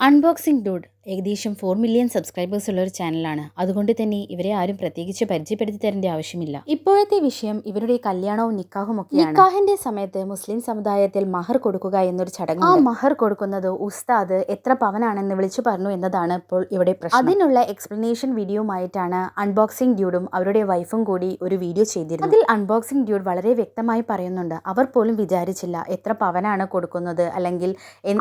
Unboxing dude. ഏകദേശം four million subscribers ഉള്ള ഒരു ചാനലാണ് അതുകൊണ്ട് തന്നെ ഇവരെ ആരും പ്രത്യേകിച്ച് പരിചയപ്പെടുത്തി തരേണ്ട ആവശ്യമില്ല. ഇപ്പോഴത്തെ വിഷയം ഇവരുടെ കല്യാണവും നിക്കാഹും ഒക്കെ നിക്കാഹിന്റെ സമയത്ത് മുസ്ലിം സമുദായത്തിൽ മഹർ കൊടുക്കുക എന്നൊരു ചടങ്ങ് ആ മഹർ കൊടുക്കുന്നത് ഉസ്താദ് എത്ര പവനാണെന്ന് വിളിച്ചു പറഞ്ഞു എന്നതാണ് ഇപ്പോൾ ഇവിടെ പ്രശ്നം. അതിനുള്ള എക്സ്പ്ലനേഷൻ വീഡിയോയുമായിട്ടാണ് അൺബോക്സിംഗ് ഡ്യൂഡും അവരുടെ വൈഫും കൂടി ഒരു വീഡിയോ ചെയ്തിരുന്നത്. അതിൽ അൺബോക്സിംഗ് ഡ്യൂഡ് വളരെ വ്യക്തമായി പറയുന്നുണ്ട്. അവർ പോലും വിചാരിച്ചില്ല എത്ര പവനാണ് കൊടുക്കുന്നത് അല്ലെങ്കിൽ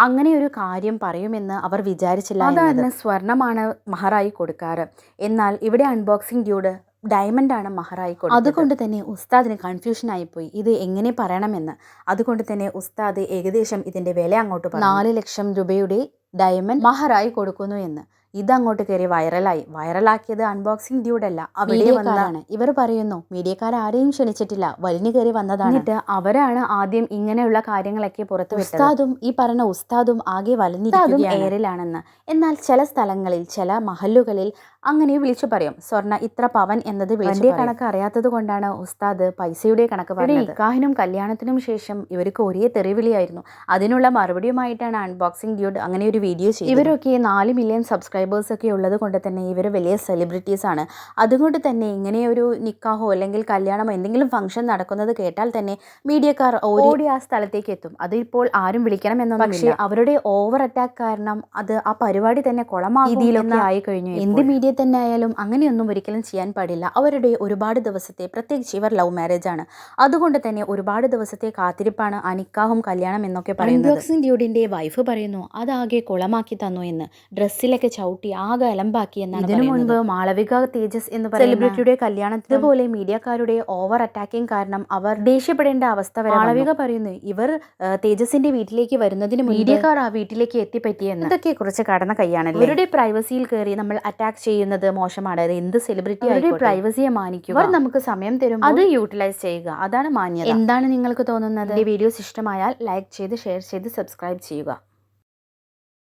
അങ്ങനെ ഒരു കാര്യം പറയുമെന്ന് അവർ വിചാരിച്ചില്ല സാധാരണ സ്വർണമാണ് മഹറായി കൊടുക്കാറ്. എന്നാൽ ഇവിടെ അൺബോക്സിംഗ് ഡ്യൂഡ് ഡയമണ്ട് ആണ് മഹറായി കൊടുക്കുന്നത് അതുകൊണ്ട് തന്നെ ഉസ്താദിന് കൺഫ്യൂഷൻ ആയിപ്പോയി. ഇത് എങ്ങനെ പറയണമെന്ന്. അതുകൊണ്ട് തന്നെ ഉസ്താദ് ഏകദേശം ഇതിന്റെ വില അങ്ങോട്ട് പറഞ്ഞു. നാല് ലക്ഷം രൂപയുടെ ഡയമണ്ട് മഹറായി കൊടുക്കുന്നു എന്ന്. ഇതങ്ങോട്ട് കയറി വൈറലായി. വൈറലാക്കിയത് അൺബോക്സിംഗ് ഡ്യൂഡ് അല്ല. അവിടെ വന്നതാണ് ഇവർ പറയുന്നു മീഡിയക്കാർ ആരെയും ക്ഷണിച്ചിട്ടില്ല. വലിഞ്ഞു കയറി വന്നതാണ്. എന്നിട്ട് അവരാണ് ആദ്യം ഇങ്ങനെയുള്ള കാര്യങ്ങളൊക്കെ പുറത്തു ഉസ്താദും ഈ പറഞ്ഞ ഉസ്താദും ആകെ വലിഞ്ഞിരിക്കും എയറിലാണെന്ന് എന്നാൽ ചില സ്ഥലങ്ങളിൽ ചില മഹല്ലുകളിൽ അങ്ങനെ വിളിച്ചു പറയും. സ്വർണ ഇത്ര പവൻ എന്നത് വലിയ കണക്ക് അറിയാത്തത് കൊണ്ടാണ് ഉസ്താദ് പൈസയുടെ കണക്ക് പറഞ്ഞത്. നിക്കാഹിനും കല്യാണത്തിനും ശേഷം ഇവർക്ക് ഒരേ തെറിവിളിയായിരുന്നു. അതിനുള്ള മറുപടിയുമായിട്ടാണ് അൺബോക്സിംഗ് ഡ്യൂഡ് അങ്ങനെ ഒരു വീഡിയോ ചെയ്തത്. ഇവരൊക്കെ നാല് മില്യൺ സബ്സ്ക്രൈബേഴ്സ് ഒക്കെ ഉള്ളത് കൊണ്ട് തന്നെ ഇവർ വലിയ സെലിബ്രിറ്റീസ് ആണ്. അതുകൊണ്ട് തന്നെ ഇങ്ങനെ ഒരു നിക്കാഹോ അല്ലെങ്കിൽ കല്യാണമോ എന്തെങ്കിലും ഫംഗ്ഷൻ നടക്കുന്നത് കേട്ടാൽ തന്നെ മീഡിയക്കാർ ഓടി ആ സ്ഥലത്തേക്ക് എത്തും. അതിപ്പോൾ ആരും വിളിക്കണം എന്നൊന്നും പക്ഷേ അവരുടെ ഓവർ അറ്റാക്ക് കാരണം അത് ആ പരിപാടി തന്നെ കുളമാകുന്ന ആയി കഴിഞ്ഞു എന്ത് മീഡിയ തന്നെ ആയാലും അങ്ങനെയൊന്നും ഒരിക്കലും ചെയ്യാൻ പാടില്ല. അവരുടെ ഒരുപാട് ദിവസത്തെ പ്രത്യേകിച്ച് ഇവർ ലവ് മാരേജ് ആണ്. അതുകൊണ്ട് തന്നെ ഒരുപാട് ദിവസത്തെ കാത്തിരിപ്പാണ് ആ നിക്കാഹും കല്യാണം എന്നൊക്കെ പറയുന്നത്. ഡ്യൂഡിന്റെ വൈഫ് പറയുന്നു അതാകെ കുളമാക്കി തന്നു എന്ന്. ഡ്രസ്സിലൊക്കെ ചവിട്ടി ആകെ അലമ്പാക്കി എന്നാണ് ഇതിനു മുൻപ് മാളവിക തേജസ് എന്ന് പറയുന്ന സെലിബ്രിറ്റിയുടെ കല്യാണത്തിന് ഇതുപോലെ മീഡിയക്കാരുടെ ഓവർ അറ്റാക്കിംഗ് കാരണം അവർ ദേഷ്യപ്പെടേണ്ട അവസ്ഥ വരെ മാളവിക പറയുന്നു ഇവർ തേജസിന്റെ വീട്ടിലേക്ക് വരുന്നതിന് മീഡിയക്കാർ ആ വീട്ടിലേക്ക് എത്തിപ്പറ്റിയെന്ന് ഇതൊക്കെ കുറച്ച് കടന്ന കൈയാണല്ലോ? ഇവരുടെ പ്രൈവസിയിൽ കയറി നമ്മൾ അറ്റാക്ക് ചെയ്യുന്നത് മോശമാണ്. അത് എന്ത് സെലിബ്രിറ്റി അവരുടെ പ്രൈവസിയെ മാനിക്കുക. അവർ നമുക്ക് സമയം തരും അത് യൂട്ടിലൈസ് ചെയ്യുക. അതാണ് മാന്യത. എന്താണ് നിങ്ങൾക്ക് തോന്നുന്നത്? വീഡിയോസ് ഇഷ്ടമായാൽ ലൈക്ക് ചെയ്ത് ഷെയർ ചെയ്ത് സബ്സ്ക്രൈബ് ചെയ്യുക.